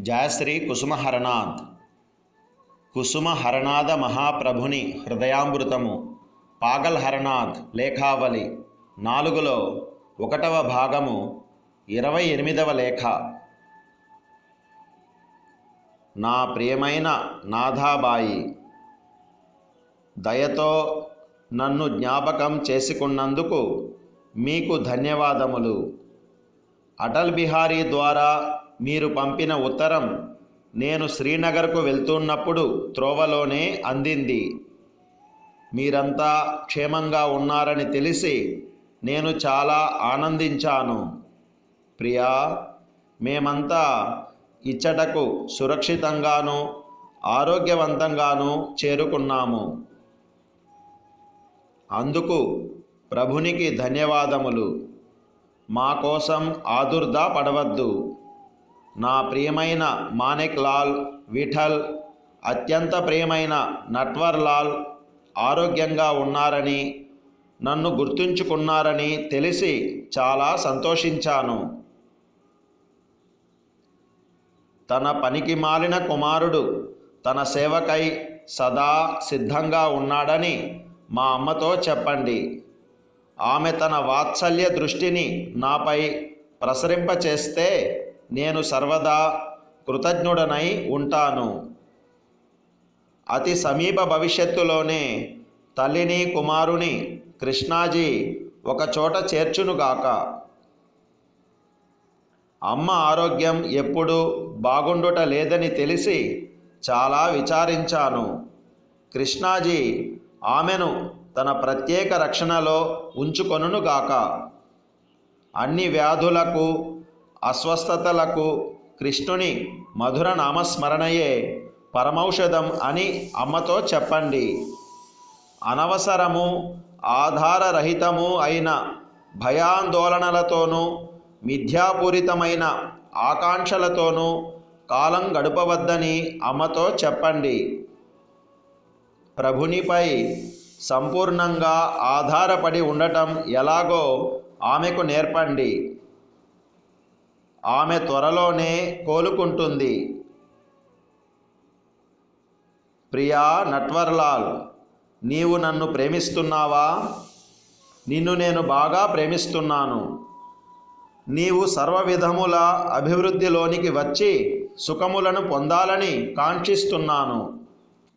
జయశ్రీ కుసుమహరణాద్ కుసుమహరణాద మహాప్రభుని హృదయామృతము పాగల్ హరనాథ్ లేఖావళి. నాలుగులో ఒకటవ భాగము ఇరవై ఎనిమిదవ లేఖ. నా ప్రియమైన నాథాబాయి దయతో నన్ను జ్ఞాపకం చేసుకున్నందుకు మీకు ధన్యవాదములు. అటల్ బిహారీ ద్వారా మీరు పంపిన ఉత్తరం నేను శ్రీనగర్కు వెళ్తున్నప్పుడు త్రోవలోనే అందింది. మీరంతా క్షేమంగా ఉన్నారని తెలిసి నేను చాలా ఆనందించాను. ప్రియా మేమంతా ఇచ్చటకు సురక్షితంగాను ఆరోగ్యవంతంగాను చేరుకున్నాము. అందుకు ప్రభునికి ధన్యవాదములు. మా కోసం ఆదుర్దా పడవద్దు నా ప్రియమైన మాణిక్ లాల్ విఠల్ అత్యంత ప్రియమైన నట్వర్ లాల్ ఆరోగ్యంగా ఉన్నారని నన్ను గుర్తుంచుకున్నారని తెలిసి చాలా సంతోషించాను. తన పనికి మాలిన కుమారుడు తన సేవకై సదా సిద్ధంగా ఉన్నాడని మా అమ్మతో చెప్పండి. ఆమె తన వాత్సల్య దృష్టిని నాపై ప్రసరింపచేస్తే నేను సర్వదా కృతజ్ఞుడనై ఉంటాను. అతి సమీప భవిష్యత్తులోనే తల్లిని కుమారుని కృష్ణాజీ ఒకచోట చేర్చునుగాక అమ్మ ఆరోగ్యం ఎప్పుడూ బాగుండుట లేదని తెలిసి చాలా విచారించాను. కృష్ణాజీ ఆమెను తన ప్రత్యేక రక్షణలో ఉంచుకొనుగాక అన్ని వ్యాధులకు అస్వస్థతలకు కృష్ణుని మధుర నామస్మరణయే పరమౌషధం అని అమ్మతో చెప్పండి. అనవసరము ఆధారరహితము అయిన భయాందోళనలతోనూ మిథ్యాపూరితమైన ఆకాంక్షలతోనూ కాలం గడపవద్దని అమ్మతో చెప్పండి. ప్రభునిపై సంపూర్ణంగా ఆధారపడి ఉండటం ఎలాగో ఆమెకు నేర్పండి. ఆమె త్వరలోనే కోలుకుంటుంది. ప్రియా నట్వర్లాల్ నీవు నన్ను ప్రేమిస్తున్నావా? నిన్ను నేను బాగా ప్రేమిస్తున్నాను. నీవు సర్వ విధముల అభివృద్ధిలోనికి వచ్చి సుఖములను పొందాలని కాంక్షిస్తున్నాను.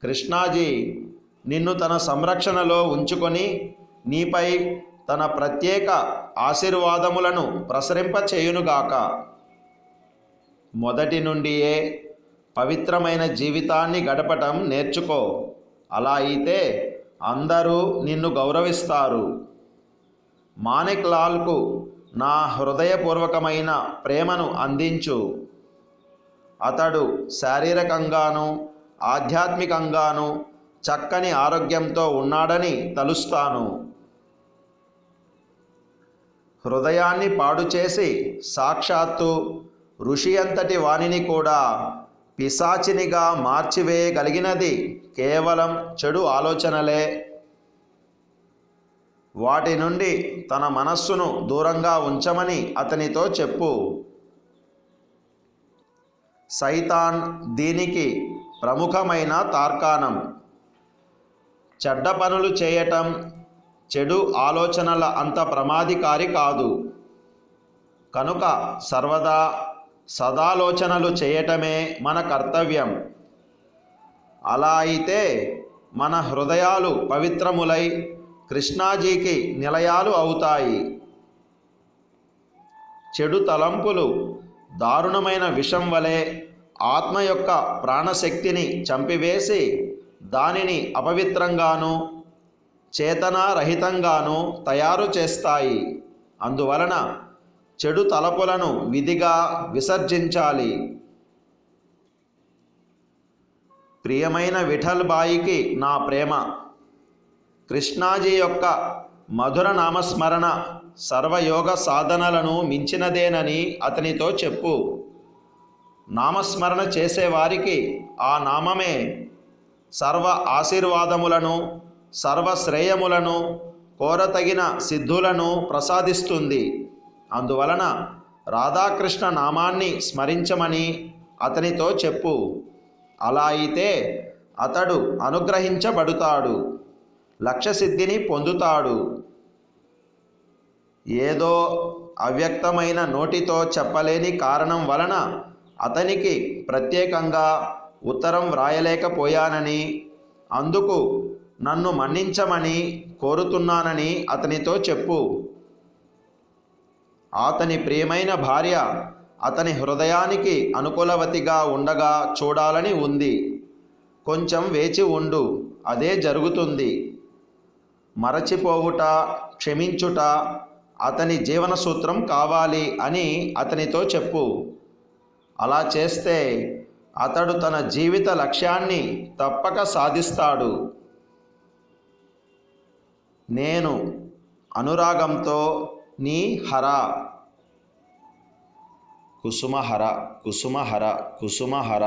కృష్ణాజీ నిన్ను తన సంరక్షణలో ఉంచుకొని నీపై తన ప్రత్యేక ఆశీర్వాదములను ప్రసరింపచేయునుగాక. మొదటి నుండియే పవిత్రమైన జీవితాన్ని గడపటం నేర్చుకో. అలా అయితే అందరూ నిన్ను గౌరవిస్తారు. మాణిక్ లాల్కు నా హృదయపూర్వకమైన ప్రేమను అందించు. అతడు శారీరకంగాను ఆధ్యాత్మికంగాను చక్కని ఆరోగ్యంతో ఉన్నాడని తలుస్తాను. హృదయాన్ని పాడు చేసి సాక్షాత్తు ఋషి అంతటి వాణిని కూడా పిశాచినిగా మార్చివేయగలిగినది కేవలం చెడు ఆలోచనలే. వాటి నుండి తన మనస్సును దూరంగా ఉంచమని అతనితో చెప్పు. సైతాన్ దీనికి ప్రముఖమైన తార్కాణం. చెడ్డ పనులు చేయటం చెడు ఆలోచనల అంత ప్రమాదికారి కాదు. కనుక సర్వదా సదాలోచనలు చేయటమే మన కర్తవ్యం. అలా అయితే మన హృదయాలు పవిత్రములై కృష్ణాజీకి నిలయాలు అవుతాయి. చెడు తలంపులు దారుణమైన విషం వలె ఆత్మ యొక్క ప్రాణశక్తిని చంపివేసి దానిని అపవిత్రంగాను చేతనారహితంగాను తయారు చేస్తాయి. అందువలన చెడు తలపులను విధిగా విసర్జించాలి. ప్రియమైన విఠల్ బాయికి నా ప్రేమ. కృష్ణాజీ యొక్క మధుర నామస్మరణ సర్వయోగ సాధనలను మించినదేనని అతనితో చెప్పు. నామస్మరణ చేసేవారికి ఆ నామమే సర్వ ఆశీర్వాదములను సర్వశ్రేయములను కోరతగిన సిద్ధులను ప్రసాదిస్తుంది. అందువలన రాధాకృష్ణ నామాన్ని స్మరించమని అతనితో చెప్పు. అలా అయితే అతడు అనుగ్రహించబడుతాడు. లక్ష్యసిద్ధిని పొందుతాడు. ఏదో అవ్యక్తమైన నోటితో చెప్పలేని కారణం వలన అతనికి ప్రత్యేకంగా ఉత్తరం వ్రాయలేకపోయానని అందుకు నన్ను మన్నించమని కోరుతున్నానని అతనితో చెప్పు. అతని ప్రియమైన భార్య అతని హృదయానికి అనుకూలవతిగా ఉండగా చూడాలని ఉంది. కొంచెం వేచి ఉండు అదే జరుగుతుంది. మరచిపోవుట క్షమించుట అతని జీవన సూత్రం కావాలి అని అతనితో చెప్పు. అలా చేస్తే అతడు తన జీవిత లక్ష్యాన్ని తప్పక సాధిస్తాడు. నేను అనురాగంతో ನೀ ಹರ. ಕುಸುಮ ಹರ ಕುಸುಮ ಹರ ಕುಸುಮ ಹರ.